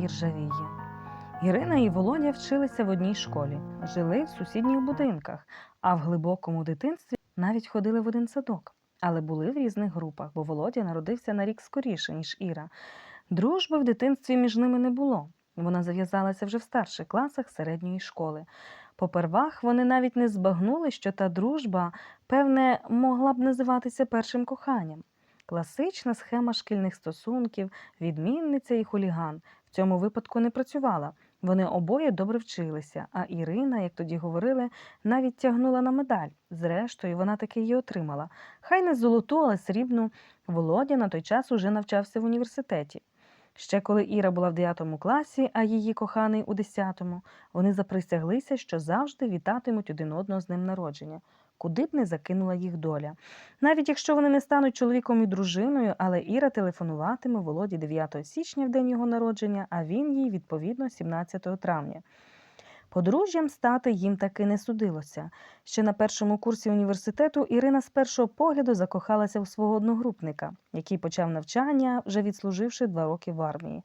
іржавіє. Ірина і Володя вчилися в одній школі, жили в сусідніх будинках, а в глибокому дитинстві навіть ходили в один садок, але були в різних групах, бо Володя народився на рік скоріше, ніж Іра. Дружби в дитинстві між ними не було. Вона зав'язалася вже в старших класах середньої школи. Попервах вони навіть не збагнули, що та дружба, певне, могла б називатися першим коханням. Класична схема шкільних стосунків, відмінниця і хуліган в цьому випадку не працювала. Вони обоє добре вчилися, а Ірина, як тоді говорили, навіть тягнула на медаль. Зрештою, вона таки її отримала. Хай не золоту, але срібну. Володя на той час уже навчався в університеті. Ще коли Іра була в 9 класі, а її коханий у 10, вони заприсяглися, що завжди вітатимуть один одного з днем народження, куди б не закинула їх доля. Навіть якщо вони не стануть чоловіком і дружиною, але Іра телефонуватиме Володі 9 січня в день його народження, а він їй відповідно 17 травня. Подружжям стати їм таки не судилося. Ще на першому курсі університету Ірина з першого погляду закохалася в свого одногрупника, який почав навчання, вже відслуживши два роки в армії.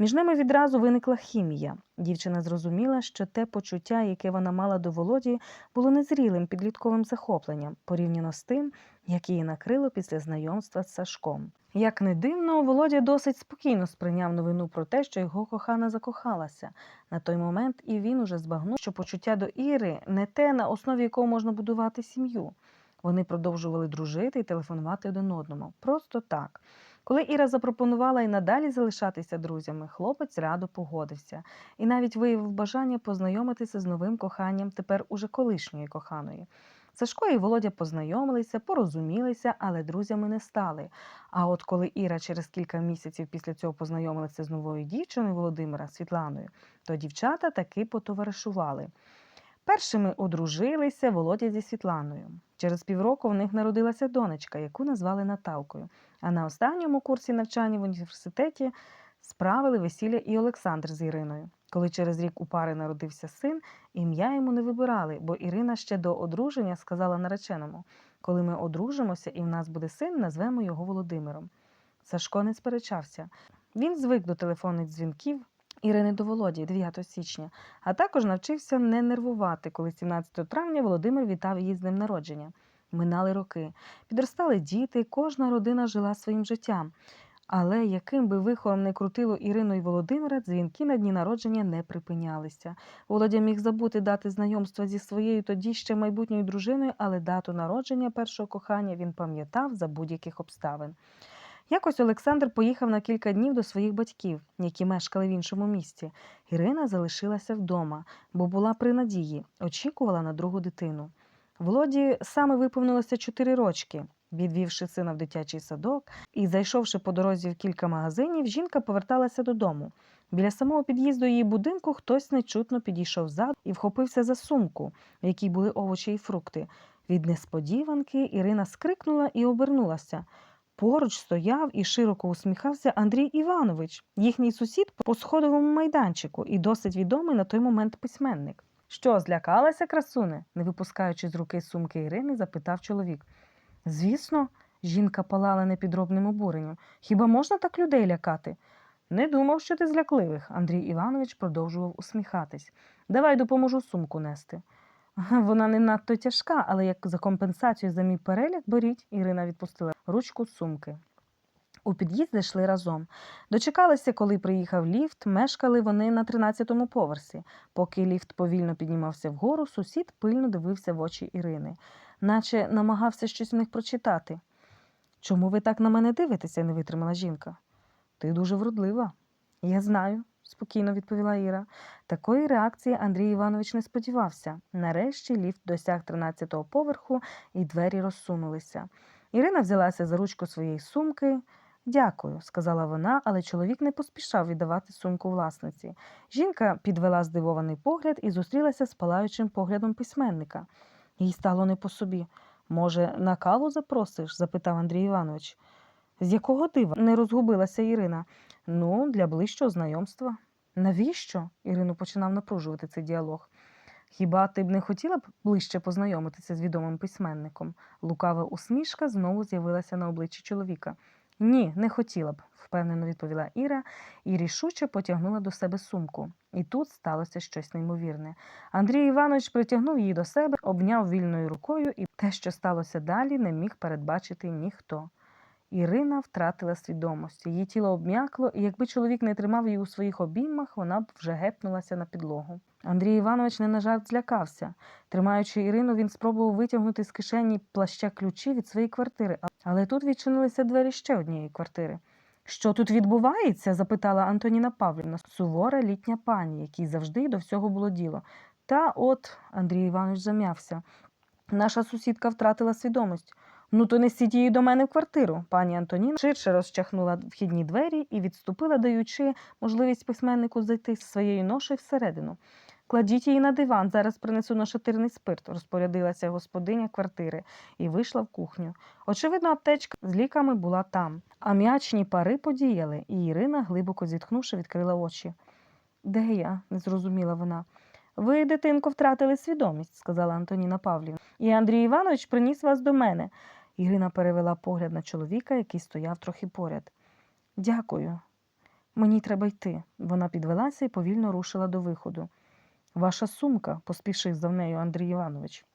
Між ними відразу виникла хімія. Дівчина зрозуміла, що те почуття, яке вона мала до Володі, було незрілим підлітковим захопленням, порівняно з тим, як її накрило після знайомства з Сашком. Як не дивно, Володя досить спокійно сприйняв новину про те, що його кохана закохалася. На той момент і він уже збагнув, що почуття до Іри не те, на основі якого можна будувати сім'ю. Вони продовжували дружити і телефонувати один одному. Просто так. Коли Іра запропонувала і надалі залишатися друзями, хлопець радо погодився і навіть виявив бажання познайомитися з новим коханням тепер уже колишньої коханої. Сашко і Володя познайомилися, порозумілися, але друзями не стали. А от коли Іра через кілька місяців після цього познайомилася з новою дівчиною Володимира Світланою, то дівчата таки потоваришували. Першими одружилися Володя зі Світланою. Через півроку в них народилася донечка, яку назвали Наталкою. А на останньому курсі навчання в університеті справили весілля і Олександр з Іриною. Коли через рік у пари народився син, ім'я йому не вибирали, бо Ірина ще до одруження сказала нареченому: коли ми одружимося і в нас буде син, назвемо його Володимиром. Сашко не сперечався. Він звик до телефонних дзвінків Ірини до Володі 9 січня, а також навчився не нервувати, коли 17 травня Володимир вітав її з днем народження. Минали роки. Підростали діти, кожна родина жила своїм життям. Але яким би виховом не крутило Ірину і Володимира, дзвінки на дні народження не припинялися. Володя міг забути дати знайомства зі своєю тоді ще майбутньою дружиною, але дату народження першого кохання він пам'ятав за будь-яких обставин. Якось Олександр поїхав на кілька днів до своїх батьків, які мешкали в іншому місті. Ірина залишилася вдома, бо була при надії, очікувала на другу дитину. Володі саме виповнилося чотири рочки. Відвівши сина в дитячий садок і зайшовши по дорозі в кілька магазинів, жінка поверталася додому. Біля самого під'їзду її будинку хтось нечутно підійшов ззаду і вхопився за сумку, в якій були овочі і фрукти. Від несподіванки Ірина скрикнула і обернулася. Поруч стояв і широко усміхався Андрій Іванович, їхній сусід по сходовому майданчику і досить відомий на той момент письменник. Що, злякалася, красуне? не випускаючи з руки сумки Ірини, запитав чоловік. Звісно, жінка палала непідробним обуренням. Хіба можна так людей лякати? Не думав, що ти злякливих, Андрій Іванович продовжував усміхатись. Давай допоможу сумку нести. Вона не надто тяжка, але як за компенсацію за мій переляк беріть, Ірина відпустила ручку сумки. У під'їзд зайшли разом. Дочекалися, коли приїхав ліфт, мешкали вони на 13-му поверсі. Поки ліфт повільно піднімався вгору, сусід пильно дивився в очі Ірини, наче намагався щось в них прочитати. Чому ви так на мене дивитеся? не витримала жінка. Ти дуже вродлива. Я знаю, спокійно відповіла Іра. Такої реакції Андрій Іванович не сподівався. Нарешті ліфт досяг 13-го поверху і двері розсунулися. Ірина взялася за ручку своєї сумки. Дякую, сказала вона, але чоловік не поспішав віддавати сумку власниці. Жінка підвела здивований погляд і зустрілася з палаючим поглядом письменника. Їй стало не по собі. Може, на каву запросиш? запитав Андрій Іванович. З якого дива? не розгубилася Ірина. Ну, для ближчого знайомства. Навіщо? Ірину починав напружувати цей діалог. Хіба ти б не хотіла б ближче познайомитися з відомим письменником? Лукава усмішка знову з'явилася на обличчі чоловіка. Ні, не хотіла б, впевнено відповіла Іра і рішуче потягнула до себе сумку. І тут сталося щось неймовірне. Андрій Іванович притягнув її до себе, обняв вільною рукою, і те, що сталося далі, не міг передбачити ніхто. Ірина втратила свідомість. Її тіло обм'якло, і якби чоловік не тримав її у своїх обіймах, вона б вже гепнулася на підлогу. Андрій Іванович не на жарт злякався. Тримаючи Ірину, він спробував витягнути з кишені плаща ключі від своєї квартири, але тут відчинилися двері ще однієї квартири. Що тут відбувається? запитала Антоніна Павлівна, сувора літня пані, якій завжди до всього було діло. Та от Андрій Іванович зам'явся. Наша сусідка втратила свідомість. Ну, то несіть її до мене в квартиру. Пані Антоніна ширше розчахнула вхідні двері і відступила, даючи можливість письменнику зайти з своєю ношею всередину. Кладіть її на диван, зараз принесу нашатирний спирт, розпорядилася господиня квартири і вийшла в кухню. Очевидно, аптечка з ліками була там. А м'ячні пари подіяли, і Ірина, глибоко зітхнувши, відкрила очі. Де я? не зрозуміла вона. Ви, дитинко, втратили свідомість, сказала Антоніна Павлівна. І Андрій Іванович приніс вас до мене. Ірина перевела погляд на чоловіка, який стояв трохи поряд. Дякую. Мені треба йти. Вона підвелася і повільно рушила до виходу. Ваша сумка, поспішив за нею Андрій Іванович.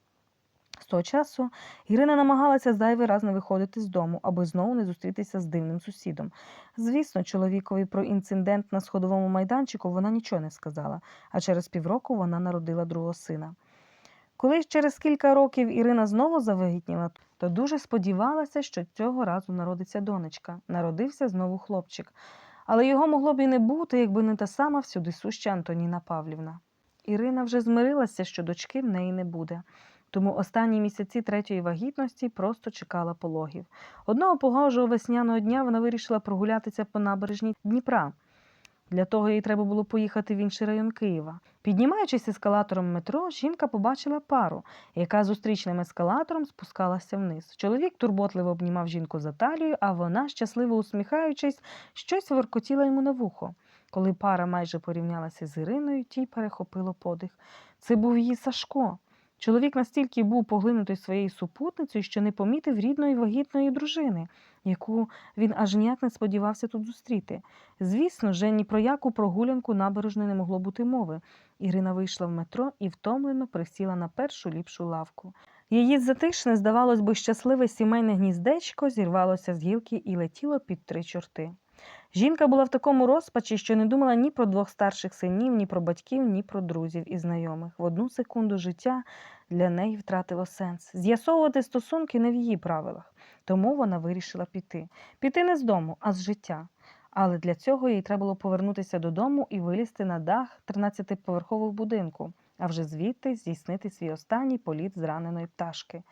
З того часу Ірина намагалася зайвий раз не виходити з дому, аби знову не зустрітися з дивним сусідом. Звісно, чоловікові про інцидент на сходовому майданчику вона нічого не сказала, а через півроку вона народила другого сина. Коли через кілька років Ірина знову завагітніла, то дуже сподівалася, що цього разу народиться донечка. Народився знову хлопчик. Але його могло б і не бути, якби не та сама всюди суща Антоніна Павлівна. Ірина вже змирилася, що дочки в неї не буде. Тому останні місяці третьої вагітності просто чекала пологів. Одного погожого весняного дня вона вирішила прогулятися по набережній Дніпра. Для того їй треба було поїхати в інший район Києва. Піднімаючись ескалатором метро, жінка побачила пару, яка зустрічним ескалатором спускалася вниз. Чоловік турботливо обнімав жінку за талію, а вона, щасливо усміхаючись, щось воркотіла йому на вухо. Коли пара майже порівнялася з Іриною, тій перехопило подих. Це був її Сашко. Чоловік настільки був поглинутий своєю супутницею, що не помітив рідної вагітної дружини, яку він аж ніяк не сподівався тут зустріти. Звісно, вже ні про яку прогулянку набережної не могло бути мови. Ірина вийшла в метро і втомлено присіла на першу ліпшу лавку. Її затишне, здавалось би, щасливе сімейне гніздечко зірвалося з гілки і летіло під три чорти. Жінка була в такому розпачі, що не думала ні про двох старших синів, ні про батьків, ні про друзів і знайомих. В одну секунду життя для неї втратило сенс. З'ясовувати стосунки не в її правилах, тому вона вирішила піти. Піти не з дому, а з життя. Але для цього їй треба було повернутися додому і вилізти на дах 13-поверхового будинку, а вже звідти здійснити свій останній політ зраненої пташки.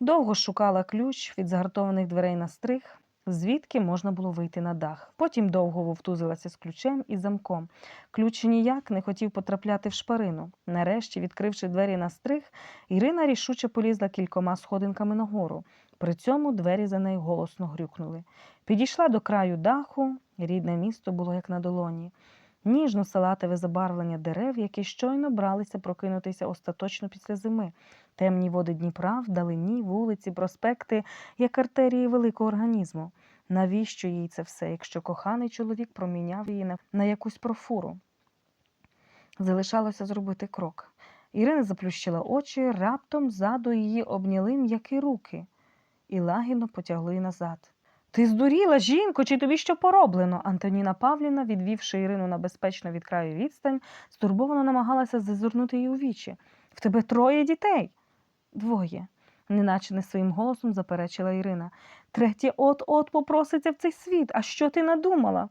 Довго шукала ключ від загартованих дверей на стриг, звідки можна було вийти на дах. Потім довго вовтузилася з ключем і замком. Ключ ніяк не хотів потрапляти в шпарину. Нарешті, відкривши двері на стриг, Ірина рішуче полізла кількома сходинками нагору. При цьому двері за нею голосно грюкнули. Підійшла до краю даху, рідне місто було як на долоні. Ніжно-салатове забарвлення дерев, які щойно бралися прокинутися остаточно після зими. Темні води Дніпра, вдалині, вулиці, проспекти, як артерії великого організму. Навіщо їй це все, якщо коханий чоловік проміняв її на, на якусь профуру? Залишалося зробити крок. Ірина заплющила очі, раптом ззаду її обняли м'які руки і лагідно потягли назад. Ти здуріла, жінко, чи тобі що пороблено? Антоніна Павлівна, відвівши Ірину на безпечно від краю відстань, стурбовано намагалася зазирнути її у вічі. В тебе троє дітей. Двоє, неначе не своїм голосом заперечила Ірина. Третє от-от попроситься в цей світ. А що ти надумала?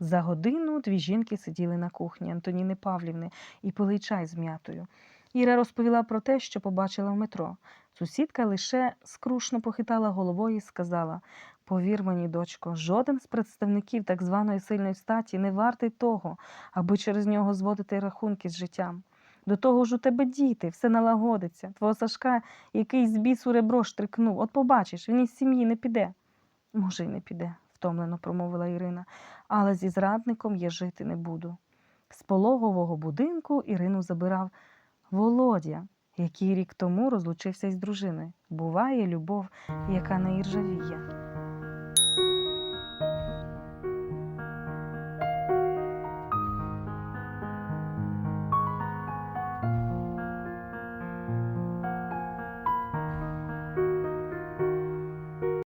За годину дві жінки сиділи на кухні Антоніни Павлівни і пили чай з м'ятою. Іра розповіла про те, що побачила в метро. Сусідка лише скрушно похитала головою і сказала Повір мені, дочко, жоден з представників так званої сильної статі не вартий того, аби через нього зводити рахунки з життям. До того ж у тебе діти, все налагодиться. Твого Сашка якийсь з бісу ребро штрикнув. От побачиш, він із сім'ї не піде. Може, й не піде, втомлено промовила Ірина, але зі зрадником я жити не буду. З пологового будинку Ірину забирав Володя, який рік тому розлучився із дружиною. Буває любов, яка не іржавіє.